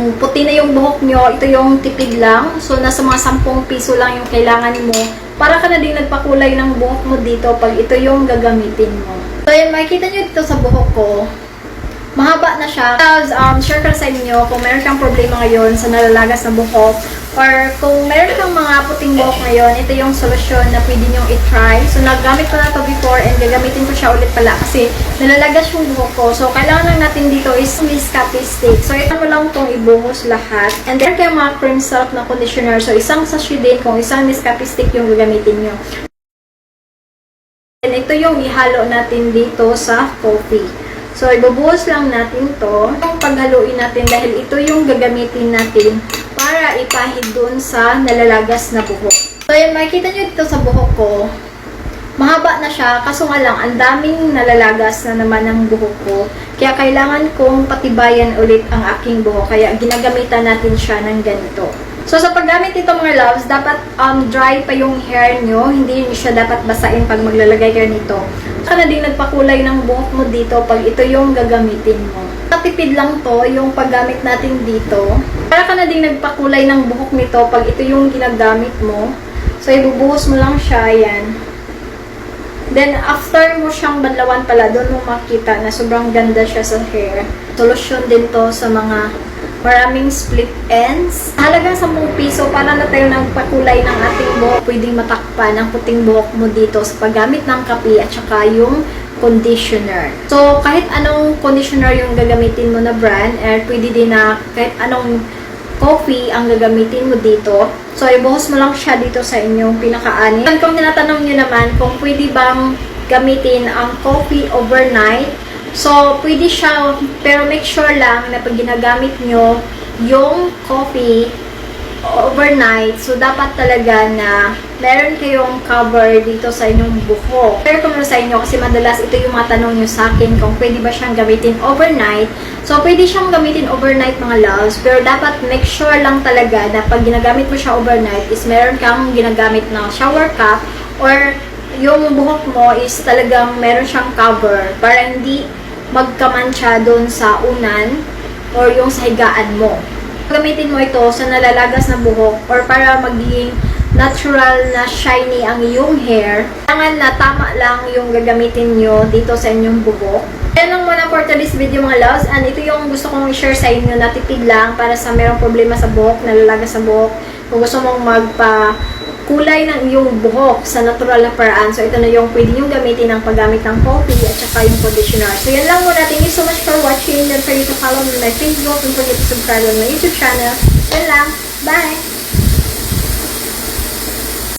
Kung puti na yung buhok nyo, ito yung tipid lang. So, nasa mga 10 piso lang yung kailangan mo. Para ka na din nagpakulay ng buhok mo dito pag ito yung gagamitin mo. So, yan, makikita nyo dito sa buhok ko. Mahaba na siya. Tapos, um, share ko sa inyo kung meron kang problema ngayon sa nalalagas na buhok or kung meron kang mga puting buhok ngayon, ito yung solusyon na pwede nyo i-try. So, naggamit ko na to before and gagamitin ko siya ulit pala kasi nalalagas yung buhok ko. So, kailangan lang natin dito is Miscapi stick. So, ito mo lang itong ibuhos lahat. And then, kayo mga cream soap na conditioner. So, isang sachet din kung isang Miscapi stick yung gagamitin nyo. And ito yung ihalo natin dito sa coffee. So, ibubuhos lang natin to. Paghaluin natin dahil ito yung gagamitin natin para ipahid dun sa nalalagas na buhok. So, yan, makikita nyo dito sa buhok ko. Mahaba na siya, kaso nga lang, ang daming nalalagas na naman ng buhok ko. Kaya kailangan kong patibayan ulit ang aking buhok. Kaya ginagamitan natin siya ng ganito. So, sa paggamit nito mga loves, dapat um, dry pa yung hair nyo. Hindi nyo siya dapat basain pag maglalagay kayo nito. Saka na din nagpakulay ng buhok mo dito pag ito yung gagamitin mo. Matipid lang to, yung paggamit natin dito. Para ka na din nagpakulay ng buhok nito pag ito yung ginagamit mo. So, ibubuhos mo lang siya, yan. Then, after mo siyang banlawan pala, doon mo makita na sobrang ganda siya sa hair. Solusyon din to sa mga maraming split ends. Halagang 10 piso para na tayo nagpakulay ng ating buhok. Pwedeng matakpan ang puting buhok mo dito sa paggamit ng kape at saka yung conditioner. So, kahit anong conditioner yung gagamitin mo na brand, eh, pwede din na kahit anong coffee ang gagamitin mo dito. So, ibuhos mo lang siya dito sa inyong pinakaanin. At kung tinatanong nyo naman kung pwede bang gamitin ang coffee overnight, so, pwede siya, pero make sure lang na pag ginagamit nyo yung coffee overnight, so dapat talaga na meron kayong cover dito sa inyong buhok. Pero kung sa inyo, kasi madalas ito yung mga tanong nyo sa akin kung pwede ba siyang gamitin overnight. So, pwede siyang gamitin overnight mga loves, pero dapat make sure lang talaga na pag ginagamit mo siya overnight is meron kang ginagamit na shower cap or yung buhok mo is talagang meron siyang cover para hindi magkamantsa doon sa unan or yung sa higaan mo gamitin mo ito sa nalalagas na buhok or para magiging natural na shiny ang iyong hair, kailangan na tama lang yung gagamitin nyo dito sa inyong buhok. Yan lang muna for today's video mga loves. And ito yung gusto kong i-share sa inyo na tipid lang para sa merong problema sa buhok, nalalagas sa buhok. Kung gusto mong magpa kulay ng iyong buhok sa natural na paraan. So, ito na yung pwede nyo gamitin ng paggamit ng coffee at saka yung conditioner. So, yan lang muna. Thank you so much for watching. Don't forget to follow me on my Facebook. Don't forget to subscribe on my YouTube channel. Yan lang. Bye!